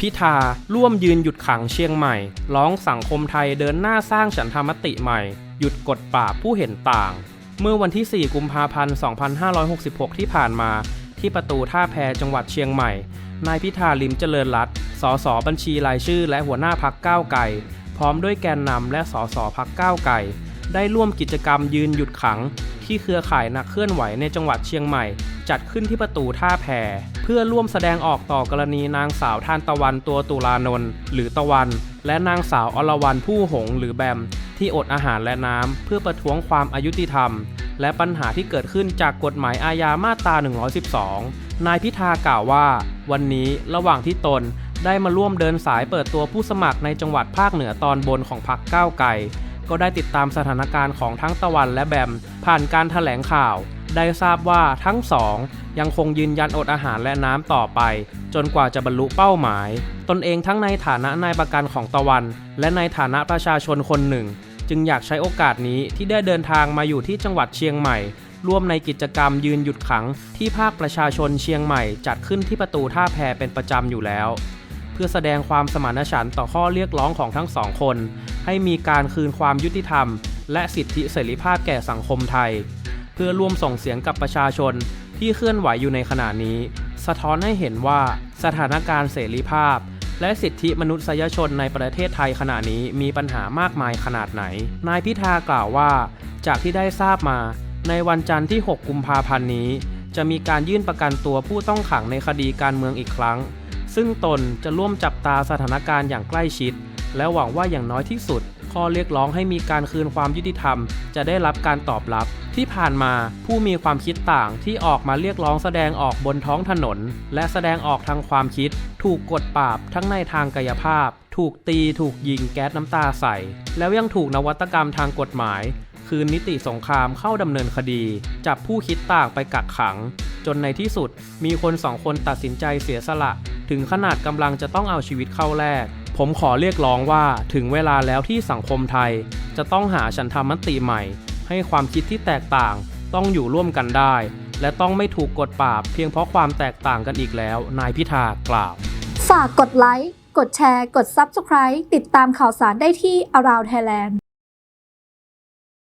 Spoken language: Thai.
พิธา ร่วมยืนหยุดขังเชียงใหม่ ร้องสังคมไทยเดินหน้าสร้างฉันทามติใหม่ หยุดกดปราบผู้เห็นต่าง เมื่อวันที่ 4 กุมภาพันธ์ 2566 ที่ผ่านมา ที่ประตูท่าแพจังหวัดเชียงใหม่ นายพิธาลิมเจริญรัตน์สสบัญชีรายชื่อ และหัวหน้าพักก้าวไก่พร้อมด้วยแกนนำและสสพักก้าวไก่ได้ร่วมกิจกรรมยืนหยุดขัง ที่เครือข่ายนักเคลื่อนไหวในจังหวัดเชียงใหม่ จัดขึ้นที่ประตูท่าแพเพื่อร่วมแสดงออกต่อกรณีนางสาวทานตะวันตัวตุลานนท์หรือตะวัน และนางสาวอรวรรณผู้หงหรือแบม ที่อดอาหารและน้ำเพื่อประท้วงความอายุติธรรม และปัญหาที่เกิดขึ้นจากกฎหมายอาญามาตรา 112 นายพิธากล่าวว่า วันนี้ระหว่างที่ตนได้มาร่วมเดินสายเปิดตัวผู้สมัครในจังหวัดภาคเหนือตอนบนของพรรคก้าวไกล ก็ได้ติดตามสถานการณ์ของทั้งตะวันและแบม ผ่านการถแถลงข่าว ได้ทราบว่าทั้งสอง ยังคงยืนยันอดอาหารและน้ำต่อไป จนกว่าจะบรรลุเป้าหมาย ตนเองทั้งในฐานะนายประกันของตะวัน และในฐานะประชาชนคนหนึ่ง จึงอยากใช้โอกาสนี้ที่ได้เดินทางมาอยู่ที่จังหวัดเชียงใหม่ร่วมในกิจกรรมยืนหยุดขังที่ภาคประชาชนเชียงใหม่จัดขึ้นที่ประตูท่าแพเป็นประจำอยู่แล้ว เพื่อแสดงความสมานฉันท์ต่อข้อเรียกร้องของทั้งสองคน ให้มีการคืนความยุติธรรม และสิทธิเสรีภาพแก่สังคมไทย เพื่อร่วมส่งเสียงกับประชาชนที่เคลื่อนไหวอยู่ในขณะนี้ สะท้อนให้เห็นว่าสถานการณ์เสรีภาพ และสิทธิมนุษยชนในประเทศไทยขณะนี้มีปัญหามากมายขนาดไหน นายพิธากล่าวว่า จากที่ได้ทราบมา ในวันจันทร์ที่ 6 กุมภาพันธ์นี้ จะมีการยื่นประกันตัวผู้ต้องขังในคดีการเมืองอีกครั้ง ซึ่งตนจะร่วมจับตาสถานการณ์อย่างใกล้ชิด และหวังว่าอย่างน้อยที่สุด ข้อเรียกร้องให้มีการคืนความยุติธรรม จะได้รับการตอบรับ ที่ผ่านมาผู้มีความคิดต่างที่ออกมาเรียกร้องแสดงออกบนท้องถนน และแสดงออกทางความคิด ถูกกดปราบทั้งในทางกายภาพ ถูกตีถูกยิงแก๊สน้ำตาใส่ แล้วยังถูกนวัตกรรมทางกฎหมาย คืนนิติสงครามเข้าดำเนินคดี จับผู้คิดต่างไปกักขัง จนในที่สุดมีคนสองคนตัดสินใจเสียสละ ถึงขนาดกำลังจะต้องเอาชีวิตเข้าแลกผมขอเรียกร้องว่าถึงเวลาแล้วที่สังคมไทย จะต้องหาฉันทามติใหม่ ให้ความคิดที่แตกต่าง ต้องอยู่ร่วมกันได้ และต้องไม่ถูกกดปราบ เพียงเพราะความแตกต่างกันอีกแล้ว นายพิธากล่าว ฝากกดไลค์ กดแชร์ กด Subscribe ติดตามข่าวสารได้ที่ Around Thailand